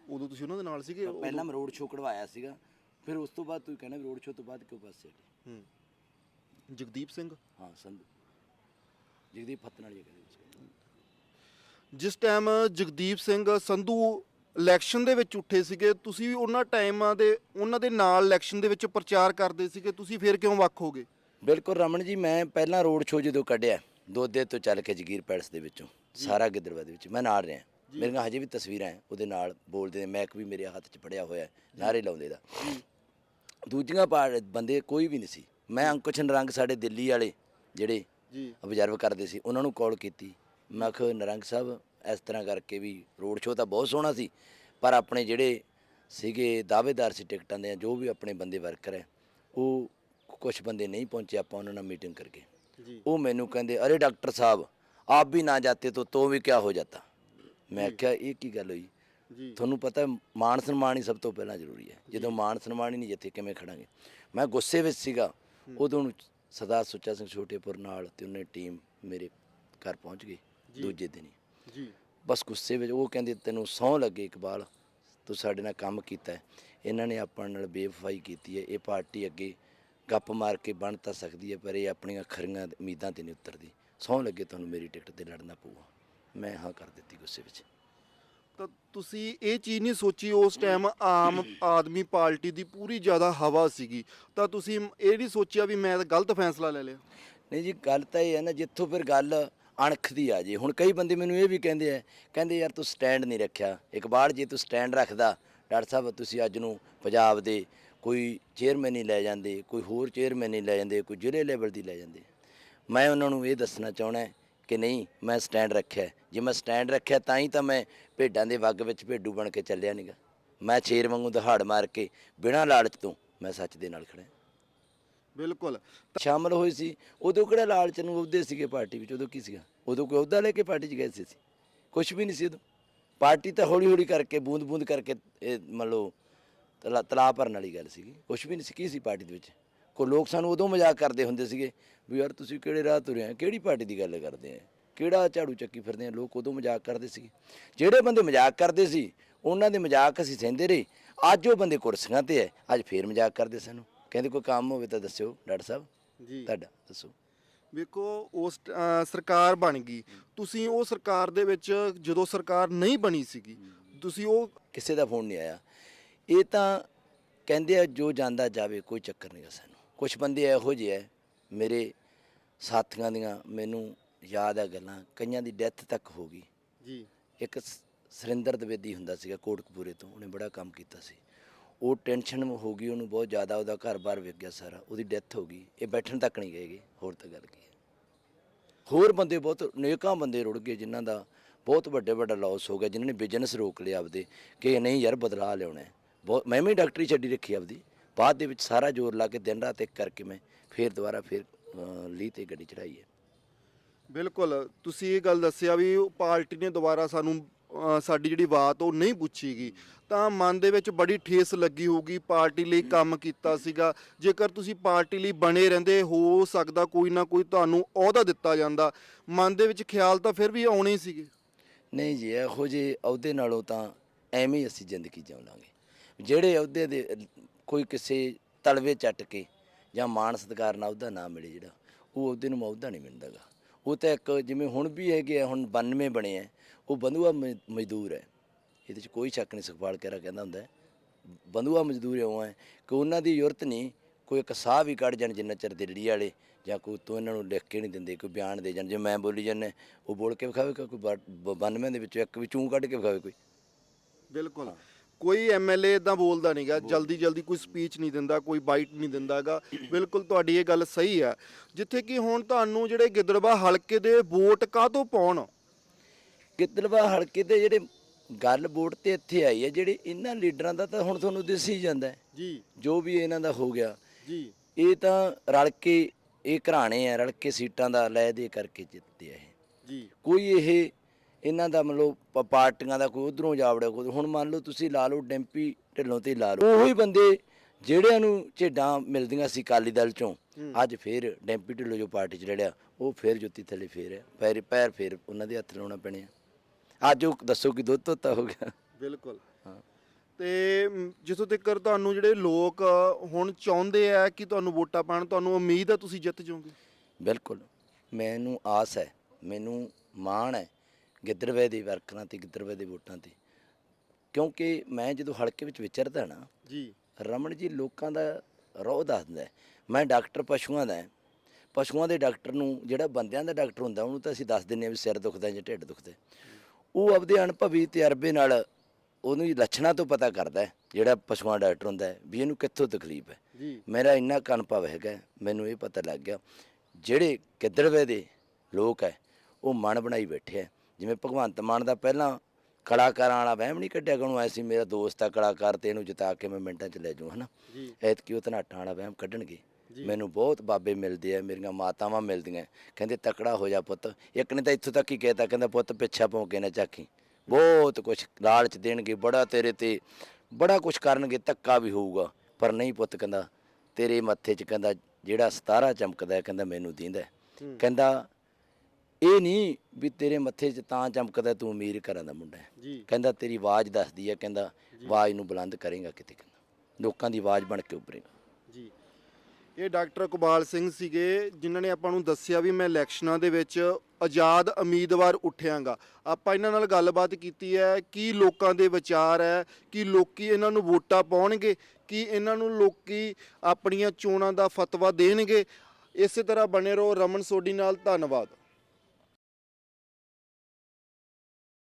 ਉਦੋਂ ਤੁਸੀਂ ਉਹਨਾਂ ਦੇ ਨਾਲ ਸੀਗੇ? ਪਹਿਲਾਂ ਮੈਂ ਰੋਡ ਸ਼ੋਅ ਕਢਵਾਇਆ ਸੀਗਾ। ਫਿਰ ਉਸ ਤੋਂ ਬਾਅਦ ਤੁਸੀਂ ਕਹਿੰਦੇ ਰੋਡ ਸ਼ੋਅ ਤੋਂ ਬਾਅਦ ਕਿਉਂ ਪਾਸੇ ਹਟੇ ਹੂੰ। ਜਗਦੀਪ ਸਿੰਘ? ਹਾਂ ਸੰਧੂ। ਜਗਦੀਪ ਫਤਨ ਵਾਲੀ ਜਗ੍ਹਾ ਦੇ ਵਿੱਚ। ਜਿਸ ਟਾਈਮ ਜਗਦੀਪ ਸਿੰਘ ਸੰਧੂ ਇਲੈਕਸ਼ਨ ਦੇ ਵਿੱਚ ਉੱਠੇ ਸੀਗੇ ਤੁਸੀਂ ਵੀ ਉਹਨਾਂ ਟਾਈਮਾਂ ਦੇ ਉਹਨਾਂ ਦੇ ਨਾਲ ਇਲੈਕਸ਼ਨ ਦੇ ਵਿੱਚ ਪ੍ਰਚਾਰ ਕਰਦੇ ਸੀਗੇ ਤੁਸੀਂ ਫਿਰ ਕਿਉਂ ਵੱਖ ਹੋ ਗਏ? ਬਿਲਕੁਲ ਰਮਨ ਜੀ ਮੈਂ ਪਹਿਲਾਂ ਰੋਡ ਸ਼ੋਅ ਜਦੋਂ ਕੱਢਿਆ ਦੋਦੇ ਤੋਂ ਚੱਲ ਕੇ ਜਗੀਰ ਪੈਲਸ ਦੇ ਵਿੱਚੋਂ ਸਾਰਾ ਗਿੱਦੜਵਾ ਦੇ ਵਿੱਚ ਮੈਂ ਨਾਲ ਰਿਹਾ। ਮੇਰੀਆਂ ਹਜੇ ਵੀ ਤਸਵੀਰਾਂ ਹੈ ਉਹਦੇ ਨਾਲ ਬੋਲਦੇ ਨੇ ਮੈਕ ਵੀ ਮੇਰੇ ਹੱਥ 'ਚ ਫੜਿਆ ਹੋਇਆ ਹੈ, ਨਾਅਰੇ ਲਾਉਂਦੇ ਦਾ। ਦੂਜੀਆਂ ਪਾਰ ਬੰਦੇ ਕੋਈ ਵੀ ਨਹੀਂ ਸੀ। ਮੈਂ ਅੰਕੁਸ਼ ਨਰੰਗ ਸਾਡੇ ਦਿੱਲੀ ਵਾਲੇ ਜਿਹੜੇ ਜੀ। ਅਬਜ਼ਰਵ ਕਰਦੇ ਸੀ ਉਹਨਾਂ ਨੂੰ ਕਾਲ ਕੀਤੀ। ਮੈਂ ਕਿਹਾ ਨਰੰਗ ਸਾਹਿਬ ਇਸ ਤਰ੍ਹਾਂ ਕਰਕੇ ਵੀ ਰੋਡ ਸ਼ੋਅ ਤਾਂ ਬਹੁਤ ਸੋਹਣਾ ਸੀ ਪਰ ਆਪਣੇ ਜਿਹੜੇ ਸੀਗੇ ਦਾਅਵੇਦਾਰ ਸੀ ਟਿਕਟਾਂ ਦੇ ਜੋ ਵੀ ਆਪਣੇ ਬੰਦੇ ਵਰਕਰ ਹੈ ਉਹ ਕੁਝ ਬੰਦੇ ਨਹੀਂ ਪਹੁੰਚੇ ਆਪਾਂ ਉਹਨਾਂ ਨਾਲ ਮੀਟਿੰਗ ਕਰਕੇ। ਜੀ। ਉਹ ਮੈਨੂੰ ਕਹਿੰਦੇ ਅਰੇ ਡਾਕਟਰ ਸਾਹਿਬ ਆਪ ਵੀ ਨਾ ਜਾਤੇ ਤਾਂ ਤੋ ਵੀ ਕਿਆ ਹੋ ਜਾਤਾ? ਮੈਂ ਕਿਹਾ ਇਹ ਕੀ ਗੱਲ ਹੋਈ? ਜੀ। ਤੁਹਾਨੂੰ ਪਤਾ ਹੈ, ਮਾਣ ਸਨਮਾਨ ਹੀ ਸਭ ਤੋਂ ਪਹਿਲਾਂ ਜ਼ਰੂਰੀ ਹੈ। ਜਦੋਂ ਮਾਣ ਸਨਮਾਨ ਹੀ ਨਹੀਂ ਜਿੱਥੇ ਕਿਵੇਂ ਖੜਾਂਗੇ? ਮੈਂ ਗੁੱਸੇ ਵਿੱਚ ਸੀਗਾ। ਉਦੋਂ ਸਰਦਾਰ ਸੁੱਚਾ ਸਿੰਘ ਛੋਟੇਪੁਰ ਨਾਲ ਤੇ ਉਹਨੇ ਟੀਮ ਮੇਰੇ ਘਰ ਪਹੁੰਚ ਗਈ ਦੂਜੇ ਦਿਨ ਹੀ। ਜੀ। ਬਸ ਗੁੱਸੇ ਵਿੱਚ ਉਹ ਕਹਿੰਦੇ ਤੈਨੂੰ ਸਹੁੰ ਲੱਗੇ ਇਕਬਾਲ ਤੂੰ ਸਾਡੇ ਨਾਲ ਕੰਮ ਕੀਤਾ ਇਹਨਾਂ ਨੇ ਆਪਾਂ ਨਾਲ ਬੇਵਫਾਈ ਕੀਤੀ ਹੈ। ਇਹ ਪਾਰਟੀ ਅੱਗੇ ਗੱਪ ਮਾਰ ਕੇ ਬਣ ਤਾਂ ਸਕਦੀ ਹੈ ਪਰ ਇਹ ਆਪਣੀਆਂ ਖਰੀਆਂ ਉਮੀਦਾਂ ਤੇ ਨਹੀਂ ਉਤਰਦੀ। ਸਹੁੰ ਲੱਗੇ ਤੁਹਾਨੂੰ ਮੇਰੀ ਟਿਕਟ ਤੇ ਲੜਨਾ ਪਊਗਾ। ਮੈਂ ਹਾਂ ਕਰ ਦਿੱਤੀ ਗੁੱਸੇ ਵਿੱਚ। ਤਾਂ ਤੁਸੀਂ ਇਹ ਚੀਜ਼ ਨਹੀਂ ਸੋਚੀ ਉਸ ਟਾਈਮ ਆਮ ਆਦਮੀ ਪਾਰਟੀ ਦੀ ਪੂਰੀ ਜ਼ਿਆਦਾ ਹਵਾ ਸੀਗੀ। ਤਾਂ ਤੁਸੀਂ ਇਹ ਨਹੀਂ ਸੋਚਿਆ ਵੀ ਮੈਂ ਤਾਂ ਗਲਤ ਫੈਸਲਾ ਲੈ ਲਿਆ? ਨਹੀਂ ਜੀ ਗੱਲ ਤਾਂ ਇਹ ਹੈ ਨਾ ਜਿੱਥੋਂ ਫਿਰ ਗੱਲ ਅਣਖ ਦੀ ਆ ਜੇ। ਹੁਣ ਕਈ ਬੰਦੇ ਮੈਨੂੰ ਇਹ ਵੀ ਕਹਿੰਦੇ ਆ ਕਹਿੰਦੇ ਯਾਰ ਤੂੰ ਸਟੈਂਡ ਨਹੀਂ ਰੱਖਿਆ। ਇਕਬਾਲ ਜੇ ਤੂੰ ਸਟੈਂਡ ਰੱਖਦਾ ਡਾਕਟਰ ਸਾਹਿਬ ਤੁਸੀਂ ਅੱਜ ਨੂੰ ਪੰਜਾਬ ਦੇ ਕੋਈ ਚੇਅਰਮੈਨ ਨਹੀਂ ਲੈ ਜਾਂਦੇ ਕੋਈ ਹੋਰ ਚੇਅਰਮੈਨ ਨਹੀਂ ਲੈ ਜਾਂਦੇ ਕੋਈ ਜ਼ਿਲ੍ਹੇ ਲੈਵਲ ਦੀ ਲੈ ਜਾਂਦੇ। ਮੈਂ ਉਹਨਾਂ ਨੂੰ ਇਹ ਦੱਸਣਾ ਚਾਹਣਾ ਹੈ ਕਿ ਨਹੀਂ ਮੈਂ ਸਟੈਂਡ ਰੱਖਿਆ ਜੇ ਮੈਂ ਸਟੈਂਡ ਰੱਖਿਆ ਤਾਂ ਹੀ ਤਾਂ ਮੈਂ ਭੇਡਾਂ ਦੇ ਵੱਗ ਵਿੱਚ ਭੇਡੂ ਬਣ ਕੇ ਚੱਲਿਆ ਨਹੀਂਗਾ ਮੈਂ ਸ਼ੇਰ ਵਾਂਗੂ ਦਹਾੜ ਮਾਰ ਕੇ ਬਿਨਾਂ ਲਾਲਚ ਤੋਂ ਮੈਂ ਸੱਚ ਦੇ ਨਾਲ ਖੜਾ ਬਿਲਕੁਲ। ਸ਼ਾਮਲ ਹੋਏ ਸੀ। ਉਦੋਂ ਕਿਹੜਾ ਲਾਲਚ ਨੂੰ ਅਹੁਦੇ ਸੀਗੇ ਪਾਰਟੀ ਵਿੱਚ? ਉਦੋਂ ਕੀ ਸੀਗਾ? ਉਦੋਂ ਕੋਈ ਅਹੁਦਾ ਲੈ ਕੇ ਪਾਰਟੀ 'ਚ ਗਏ ਸੀ ਕੁਝ ਵੀ ਨਹੀਂ ਸੀ ਉਦੋਂ। ਪਾਰਟੀ ਤਾਂ ਹੌਲੀ ਹੌਲੀ ਕਰਕੇ ਬੂੰਦ ਬੂੰਦ ਕਰਕੇ ਇਹ ਮੰਨ ਲਓ ਤਲਾ ਤਲਾਅ ਭਰਨ ਵਾਲੀ ਗੱਲ ਸੀਗੀ। ਕੁਝ ਵੀ ਨਹੀਂ ਸੀ। ਕੀ ਸੀ ਪਾਰਟੀ ਦੇ ਵਿੱਚ? ਕੋਈ ਲੋਕ ਸਾਨੂੰ ਉਦੋਂ ਮਜ਼ਾਕ ਕਰਦੇ ਹੁੰਦੇ ਸੀਗੇ ਵੀ ਯਾਰ ਤੁਸੀਂ ਕਿਹੜੇ ਰਾਹ ਤੁਰੇ ਆ? ਕਿਹੜੀ ਪਾਰਟੀ ਦੀ ਗੱਲ ਕਰਦੇ ਆ? ਕਿਹੜਾ ਝਾੜੂ ਚੱਕੀ ਫਿਰਦੇ ਆ? ਲੋਕ ਉਦੋਂ ਮਜ਼ਾਕ ਕਰਦੇ ਸੀਗੇ। ਜਿਹੜੇ ਬੰਦੇ ਮਜ਼ਾਕ ਕਰਦੇ ਸੀ ਉਹਨਾਂ ਦੇ ਮਜ਼ਾਕ ਅਸੀਂ ਸਹਿੰਦੇ ਰਹੇ। ਅੱਜ ਉਹ ਬੰਦੇ ਕੁਰਸੀਆਂ ਤੇ ਐ ਅੱਜ ਫੇਰ ਮਜ਼ਾਕ ਕਰਦੇ ਸਾਨੂੰ। ਕਹਿੰਦੇ ਕੋਈ ਕੰਮ ਹੋਵੇ ਤਾਂ ਦੱਸਿਓ ਡਾਕਟਰ ਸਾਹਿਬ। ਜੀ। ਤੁਹਾਡਾ ਦੱਸੋ। ਵੇਖੋ ਉਸ ਸਰਕਾਰ ਬਣ ਗਈ। ਤੁਸੀਂ ਉਹ ਸਰਕਾਰ ਦੇ ਵਿੱਚ ਜਦੋਂ ਸਰਕਾਰ ਨਹੀਂ ਬਣੀ ਸੀਗੀ ਤੁਸੀਂ ਉਹ ਕਿਸੇ ਦਾ ਫੋਨ ਨਹੀਂ ਆਇਆ। ਇਹ ਤਾਂ ਕਹਿੰਦੇ ਆ ਜੋ ਜਾਂਦਾ ਜਾਵੇ ਕੋਈ ਚੱਕਰ ਨਹੀਂ ਸਾਨੂੰ। ਕੁਝ ਬੰਦੇ ਇਹੋ ਜਿਹੇ ਆ ਮੇਰੇ ਸਾਥੀਆਂ ਦੀਆਂ ਮੈਨੂੰ ਯਾਦ ਆ ਗੱਲਾਂ। ਕਈਆਂ ਦੀ ਡੈਥ ਤੱਕ ਹੋ ਗਈ। ਜੀ। ਇੱਕ ਸ- ਸੁਰਿੰਦਰ ਦਵੇਦੀ ਹੁੰਦਾ ਸੀਗਾ ਕੋਟਕਪੂਰੇ ਤੋਂ ਉਹਨੇ ਬੜਾ ਕੰਮ ਕੀਤਾ ਸੀ। ਉਹ ਟੈਨਸ਼ਨ ਹੋ ਗਈ ਉਹਨੂੰ ਬਹੁਤ ਜ਼ਿਆਦਾ ਉਹਦਾ ਘਰ-ਬਾਰ ਵਿਕ ਗਿਆ ਸਾਰਾ। ਉਹਦੀ ਡੈਥ ਹੋ ਗਈ। ਇਹ ਬੈਠਣ ਤੱਕ ਨਹੀਂ ਗਏਗੇ ਹੋਰ ਤਾਂ ਗੱਲ ਕੀ ਹੈ ਹੋਰ ਬੰਦੇ ਬਹੁਤ ਨੇਕਾਂ ਬੰਦੇ ਰੁੜ ਗਏ ਜਿਨ੍ਹਾਂ ਦਾ ਬਹੁਤ ਵੱਡੇ ਵੱਡਾ ਲਾਸ ਹੋ ਗਿਆ ਜਿਨ੍ਹਾਂ ਨੇ ਬਿਜ਼ਨਸ ਰੋਕ ਲਿਆ ਆਪਦੇ ਕਿ ਨਹੀਂ ਯਾਰ ਬਦਲਾ ਲਿਆਉਣਾ ਹੈ। ਬਹੁਤ ਮੈਂ ਵੀ ਡਾਕਟਰੀ ਛੱਡੀ ਰੱਖੀ ਆਪਦੀ। ਬਾਅਦ ਦੇ ਵਿੱਚ ਸਾਰਾ ਜ਼ੋਰ ਲਾ ਕੇ ਦਿਨ ਰਾਤ ਇੱਕ ਕਰਕੇ ਮੈਂ ਫੇਰ ਦੁਬਾਰਾ ਫੇਰ ਲੀਹ ਤੇ ਗੱਡੀ ਚੜਾਈ ਹੈ। ਬਿਲਕੁਲ। ਤੁਸੀਂ ਇਹ ਗੱਲ ਦੱਸਿਆ ਵੀ ਉਹ ਪਾਰਟੀ ਨੇ ਦੁਬਾਰਾ ਸਾਨੂੰ ਸਾਡੀ ਜਿਹੜੀ ਬਾਤ ਉਹ ਨਹੀਂ ਪੁੱਛੀਗੀ। ਤਾਂ ਮਨ ਦੇ ਵਿੱਚ ਬੜੀ ਠੇਸ ਲੱਗੀ ਹੋਊਗੀ ਪਾਰਟੀ ਲਈ ਕੰਮ ਕੀਤਾ ਸੀਗਾ। ਜੇਕਰ ਤੁਸੀਂ ਪਾਰਟੀ ਲਈ ਬਣੇ ਰਹਿੰਦੇ ਹੋ ਸਕਦਾ ਕੋਈ ਨਾ ਕੋਈ ਤੁਹਾਨੂੰ ਅਹੁਦਾ ਦਿੱਤਾ ਜਾਂਦਾ। ਮਨ ਦੇ ਵਿੱਚ ਖਿਆਲ ਤਾਂ ਫਿਰ ਵੀ ਆਉਣੇ ਸੀਗੇ। ਨਹੀਂ ਜੀ ਇਹੋ ਜਿਹੇ ਅਹੁਦੇ ਨਾਲੋਂ ਤਾਂ ਐਵੇਂ ਹੀ ਅਸੀਂ ਜ਼ਿੰਦਗੀ ਜਿਉਲਾਂਗੇ ਜਿਹੜੇ ਅਹੁਦੇ ਦੇ, ਕੋਈ ਕਿਸੇ ਤਲਵੇ ਚੱਟ ਕੇ ਜਾਂ ਮਾਣ ਸਤਿਕਾਰ ਨਾਲ ਉਹਦਾ ਨਾ ਮਿਲੇ ਜਿਹੜਾ, ਉਹ ਅਹੁਦੇ ਨੂੰ ਅਹੁਦਾ ਨਹੀਂ ਮਿਲਦਾਗਾ। ਉਹ ਤਾਂ ਇੱਕ ਜਿਵੇਂ ਹੁਣ ਵੀ ਹੈਗੇ ਆ, ਹੁਣ 92 ਬਣੇ ਆ, ਉਹ ਬੰਧੂਆ ਮ- ਮਜ਼ਦੂਰ ਹੈ। ਇਹਦੇ 'ਚ ਕੋਈ ਸ਼ੱਕ ਨਹੀਂ, ਸੁਖਪਾਲ ਕਹਿਰਾ ਕਹਿੰਦਾ ਹੁੰਦਾ ਹੈ। ਬੰਧੂਆ ਮਜ਼ਦੂਰ ਇਉਂ ਹੈ ਕਿ ਉਹਨਾਂ ਦੀ ਜ਼ਰੂਰਤ ਨਹੀਂ ਕੋਈ ਇੱਕ ਸਾਹ ਵੀ ਕੱਢ ਜਾਣ ਜਿੰਨਾ ਚਿਰ ਦਿੱਲੀ ਵਾਲੇ, ਜਾਂ ਕੋਈ ਤੋਂ ਇਹਨਾਂ ਨੂੰ ਲਿਖ ਕੇ ਨਹੀਂ ਦਿੰਦੇ, ਕੋਈ ਬਿਆਨ ਦੇ ਜਾਣ। ਜੇ ਮੈਂ ਬੋਲੀ ਜਾਂਦਾ, ਉਹ ਬੋਲ ਕੇ ਵਿਖਾਵੇਗਾ ਕੋਈ 92 ਦੇ ਵਿੱਚੋਂ ਇੱਕ ਵੀ ਚੂੰ ਕੱਢ ਕੇ ਵਿਖਾਵੇ ਕੋਈ? ਬਿਲਕੁਲ। ਕੋਈ ਐਮਐਲਏ ਇਦਾਂ ਬੋਲਦਾ ਨਹੀਂਗਾ ਜਲਦੀ ਜਲਦੀ ਕੋਈ ਸਪੀਚ ਨਹੀਂ ਦਿੰਦਾ ਕੋਈ ਬਾਈਟ ਨਹੀਂ ਦਿੰਦਾਗਾ ਬਿਲਕੁਲ ਤੁਹਾਡੀ ਇਹ ਗੱਲ ਸਹੀ ਆ। ਜਿੱਥੇ ਕਿ ਹੁਣ ਤੁਹਾਨੂੰ ਜਿਹੜੇ ਗਿੱਦੜਵਾ ਹਲਕੇ ਦੇ ਵੋਟ ਕਾਹਤੋਂ ਪਾਉਣ? ਗਿੱਦੜਵਾ ਹਲਕੇ ਦੇ ਜਿਹੜੇ ਗੱਲ ਵੋਟ ਤੇ ਇੱਥੇ ਆਈ ਹੈ ਜਿਹੜੇ ਇਹਨਾਂ ਲੀਡਰਾਂ ਦਾ ਤਾਂ ਹੁਣ ਤੁਹਾਨੂੰ ਦਿਸ ਹੀ ਜਾਂਦਾ ਹੈ। ਜੀ। ਜੋ ਵੀ ਇਹਨਾਂ ਦਾ ਹੋ ਗਿਆ। ਜੀ। ਇਹ ਤਾਂ ਰਲ ਕੇ ਇਹ ਘਰਾਣੇ ਆ ਰਲ ਕੇ ਸੀਟਾਂ ਦਾ ਲੈ ਦੇ ਕਰਕੇ ਜਿੱਤੇ ਆ ਇਹ। ਜੀ। ਕੋਈ ਇਹ ਇਹਨਾਂ ਦਾ ਮਤਲਬ ਪ- ਪਾਰਟੀਆਂ ਦਾ ਕੋਈ ਉਧਰੋਂ ਜਾਵੜਿਆ ਕੋਈ ਹੁਣ ਮੰਨ ਲਓ ਤੁਸੀਂ ਲਾ ਲਓ ਡੈਂਪੀ ਢਿੱਲੋਂ ਤੇ ਲਾ ਲਓ। ਉਹੀ ਬੰਦੇ ਜਿਹੜਿਆਂ ਨੂੰ ਝੇਡਾਂ ਮਿਲਦੀਆਂ ਸੀ ਅਕਾਲੀ ਦਲ ਚੋਂ ਅੱਜ ਫੇਰ ਡੈਂਪੀ ਢਿੱਲੋਂ ਜੋ ਪਾਰਟੀ 'ਚ ਲੜਿਆ ਉਹ ਫੇਰ ਜੁੱਤੀ ਥੱਲੇ ਫੇਰ ਹੈ ਪੈਰ ਪੈਰ ਫੇਰ ਉਹਨਾਂ ਦੇ ਹੱਥ ਲਾਉਣਾ ਪੈਣੇ ਆ। ਅੱਜ ਉਹ ਦੱਸੋ ਕਿ ਦੁੱਧ ਧੋਤਾ ਹੋ ਗਿਆ। ਬਿਲਕੁਲ। ਤੇ ਮ, ਜਿੱਥੋਂ ਤੱਕ ਤੁਹਾਨੂੰ ਜਿਹੜੇ ਲੋਕ ਹੁਣ ਚਾਹੁੰਦੇ ਆ ਕਿ ਤੁਹਾਨੂੰ ਵੋਟਾਂ ਪਾਣ ਤੁਹਾਨੂੰ ਉਮੀਦ ਆ ਤੁਸੀਂ ਜਿੱਤ ਜਾਓਗੇ? ਬਿਲਕੁਲ। ਮੈਨੂੰ ਆਸ ਹੈ ਮੈਨੂੰ ਮਾਣ ਹੈ ਗਿੱਦੜਵੇ ਦੇ ਵਰਕਰਾਂ ਤੇ ਗਿੱਦੜਵੇ ਦੇ ਵੋਟਾਂ ਤੇ। ਕਿਉਂਕਿ ਮੈਂ ਜਦੋਂ ਹਲਕੇ ਵਿੱਚ ਵਿਚਰਦਾ ਨਾ ਜੀ। ਰਮਨ ਜੀ ਲੋਕਾਂ ਦਾ ਰੋਹ ਦੱਸਦਾ। ਮੈਂ ਡਾਕਟਰ ਪਸ਼ੂਆਂ ਦਾ। ਪਸ਼ੂਆਂ ਦੇ ਡਾਕਟਰ ਨੂੰ ਜਿਹੜਾ ਬੰਦਿਆਂ ਦਾ ਡਾਕਟਰ ਹੁੰਦਾ ਉਹਨੂੰ ਤਾਂ ਅਸੀਂ ਦੱਸ ਦਿੰਨੇ ਆ ਵੀ ਸਿਰ ਦੁਖਦਾ ਜਾਂ ਢਿੱਡ ਦੁਖਦਾ ਉਹ ਆਪਦੇ ਅਨੁਭਵੀ ਤਜਰਬੇ ਨਾਲ ਉਹਨੂੰ ਲੱਛਣਾਂ ਤੋਂ ਪਤਾ ਕਰਦਾ ਜਿਹੜਾ ਪਸ਼ੂਆਂ ਦਾ ਡਾਕਟਰ ਹੁੰਦਾ ਵੀ ਇਹਨੂੰ ਕਿੱਥੋਂ ਤਕਲੀਫ ਹੈ। ਮੇਰਾ ਇੰਨਾ ਕਨਪਵ ਹੈਗਾ ਮੈਨੂੰ ਇਹ ਪਤਾ ਲੱਗ ਗਿਆ ਜਿਹੜੇ ਗਿੱਦੜਵੇ ਦੇ ਲੋਕ ਹੈ ਉਹ ਮਨ ਬਣਾਈ ਬੈਠੇ ਹੈ। ਜਿਵੇਂ ਭਗਵੰਤ ਮਾਨ ਦਾ ਪਹਿਲਾਂ ਕਲਾਕਾਰਾਂ ਵਾਲਾ ਵਹਿਮ ਨਹੀਂ ਕੱਢਿਆ ਕਣੂ ਐਸੀ ਮੇਰਾ ਦੋਸਤ ਆ ਕਲਾਕਾਰ ਤੇ ਇਹਨੂੰ ਜਿਤਾ ਕੇ ਮੈਂ ਮਿੰਟਾਂ 'ਚ ਲੈ ਜਾਊਂ ਹਨਾ? ਜੀ। ਐਤਕੀ ਉਹ ਧਨਾਟਾਂ ਵਾਲਾ ਵਹਿਮ ਕੱਢਣਗੇ। ਮੈਨੂੰ ਬਹੁਤ ਬਾਬੇ ਮਿਲਦੇ ਆ ਮੇਰੀਆਂ ਮਾਤਾਵਾਂ ਮਿਲਦੀਆਂ ਕਹਿੰਦੇ ਤਕੜਾ ਹੋ ਜਾ ਪੁੱਤ। ਇੱਕ ਨੇ ਤਾਂ ਇੱਥੋਂ ਤੱਕ ਹੀ ਕਹਿਤਾ ਕਹਿੰਦਾ ਪੁੱਤ ਪਿੱਛਾ ਭੌਂ ਕੇ ਨਾ ਝਾਕੀ। ਬਹੁਤ ਕੁਝ ਲਾਲਚ ਦੇਣਗੇ ਬੜਾ ਤੇਰੇ ਤੇ ਬੜਾ ਕੁਝ ਕਰਨਗੇ ਧੱਕਾ ਵੀ ਹੋਊਗਾ। ਪਰ ਨਹੀਂ ਪੁੱਤ ਕਹਿੰਦਾ ਤੇਰੇ ਮੱਥੇ 'ਚ ਕਹਿੰਦਾ ਜਿਹੜਾ ਸਤਾਰਾ ਚਮਕਦਾ ਕਹਿੰਦਾ ਮੈਨੂੰ ਦੀਂਦਾ। ਕਹਿੰਦਾ ਇਹ ਨਹੀਂ ਵੀ ਤੇਰੇ ਮੱਥੇ 'ਚ ਤਾਂ ਚਮਕਦਾ ਤੂੰ ਅਮੀਰ ਘਰਾਂ ਦਾ ਮੁੰਡਾ ਹੈ। ਕਹਿੰਦਾ ਤੇਰੀ ਆਵਾਜ਼ ਦੱਸਦੀ ਹੈ ਕਹਿੰਦਾ ਆਵਾਜ਼ ਨੂੰ ਬੁਲੰਦ ਕਰੇਗਾ ਕਿਤੇ ਕਹਿੰਦਾ ਲੋਕਾਂ ਦੀ ਆਵਾਜ਼ ਬਣ ਕੇ ਉੱਭਰੇਗਾ। ਜੀ। ਇਹ ਡਾਕਟਰ ਇਕਬਾਲ ਸਿੰਘ ਸੀਗੇ ਜਿਨ੍ਹਾਂ ਨੇ ਆਪਾਂ ਨੂੰ ਦੱਸਿਆ ਵੀ ਮੈਂ ਇਲੈਕਸ਼ਨਾਂ ਦੇ ਵਿੱਚ ਆਜ਼ਾਦ ਉਮੀਦਵਾਰ ਉੱਠਿਆਂਗਾ। ਆਪਾਂ ਇਹਨਾਂ ਨਾਲ ਗੱਲਬਾਤ ਕੀਤੀ ਹੈ ਕੀ ਲੋਕਾਂ ਦੇ ਵਿਚਾਰ ਹੈ ਕਿ ਲੋਕੀ ਇਹਨਾਂ ਨੂੰ ਵੋਟਾਂ ਪਾਉਣਗੇ ਕਿ ਇਹਨਾਂ ਨੂੰ ਲੋਕੀ ਆਪਣੀਆਂ ਚੋਣਾਂ ਦਾ ਫਤਵਾ ਦੇਣਗੇ। ਇਸੇ ਤਰ੍ਹਾਂ ਬਣੇ ਰਹੋ ਰਮਨ ਸੋਢੀ ਨਾਲ ਧੰਨਵਾਦ।